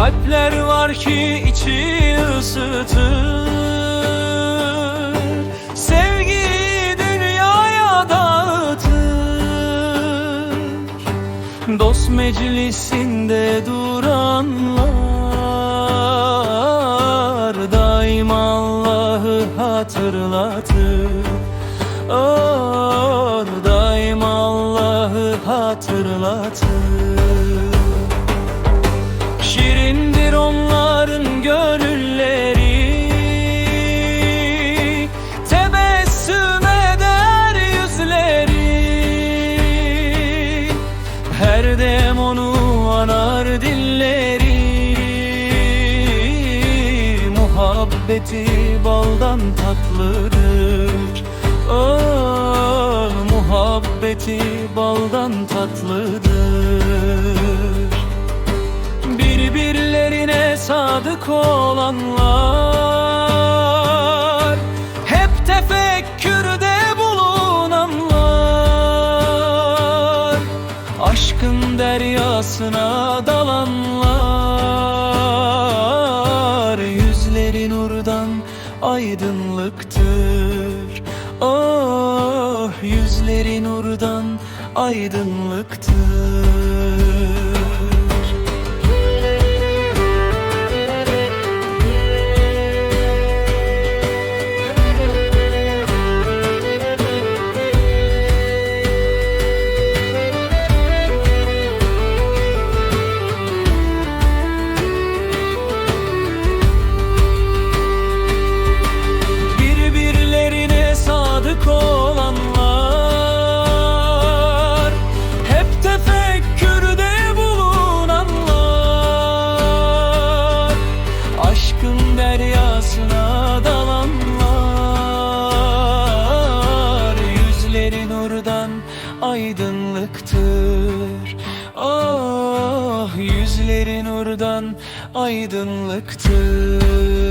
Kalpler var ki içi ısıtır. Sevgi dünyaya dağıtır. Dost meclisinde duranlar Daim Allah'ı hatırlatır. Oh, daim Allah'ı hatırlatır Şirindir onların gönülleri. Tebessüm eder yüzleri. Her dem onu anar dilleri. Muhabbeti baldan tatlıdır. Oh, muhabbeti baldan tatlıdır sadık olanlar Hep tefekkürde bulunanlar Aşkın deryasına dalanlar Yüzleri nurdan aydınlıktır. Oh yüzleri nurdan aydınlıktır nurdan aydınlıktır. Ah yüzleri nurdan aydınlıktır